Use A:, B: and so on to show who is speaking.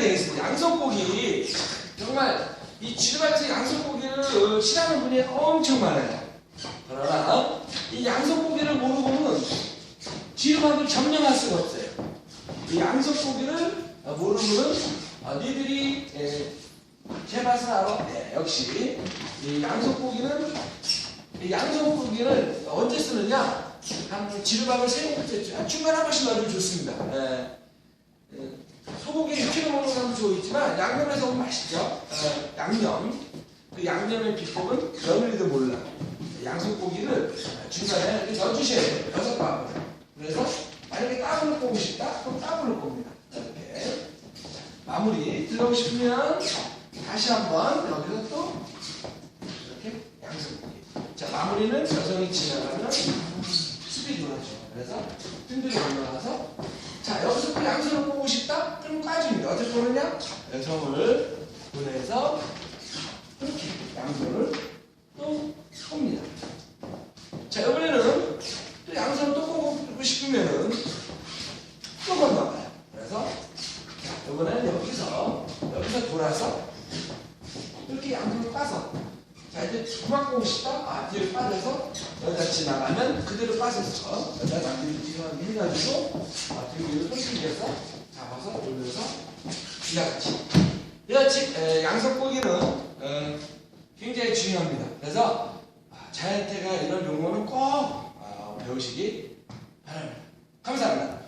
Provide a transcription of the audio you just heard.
A: 되겠습니다. 양손고기 정말 이 쥐르밭의 양손고기를 싫어하는 분이 엄청 많아요. 그러나 이 양손고기를 모르고는 쥐르밭을 점령할 수가 없어요. 이 양손고기를 모르고는 아, 니들이 예, 제 맛을 알아? 네, 역시 이 양손고기는 이 양손고기를 언제 쓰느냐? 한 지르밥을 세 번째 중간 한 번씩 넣으면 좋습니다. 예. 예, 소고기 6kg 먹는 사람도 좋겠지만 양념해서 먹으면 맛있죠. 예, 양념. 그 양념의 비법은 며느리도 몰라. 양손고기를 중간에 이렇게 넣어주셔야 돼요. 여섯 밥을. 그래서 만약에 따블로 보고 싶다? 그럼 따블로 봅니다. 이렇게. 마무리 들어오고 싶으면 다시 한번 여기서 또 이렇게 양손고기. 자, 마무리는 여성이 지나가면 스피드로 하죠. 그래서 뜸들이 올라가서 또 양손을 보고 싶다? 그럼 빠집니다. 어떻게 보느냐? 여성을 보내서 이렇게 양손을 또 봅니다. 자, 이번에는 또 양손을 또 보고 싶으면은 또 건너가요. 그래서 자, 이번에는 여기서 여기서 돌아서 이렇게 양손을 빠서 자 이제 그만 보고 싶다? 아 뒤로 빠져서 여기다 지나가면 그대로 빠져서 여기다 남들이 지나가게 해가지고 손질해서 잡아서 올려서 이같이 에, 양석고기는 에, 굉장히 중요합니다. 그래서 아, 자연태가 이런 용어는 꼭 아, 배우시기 바랍니다. 감사합니다.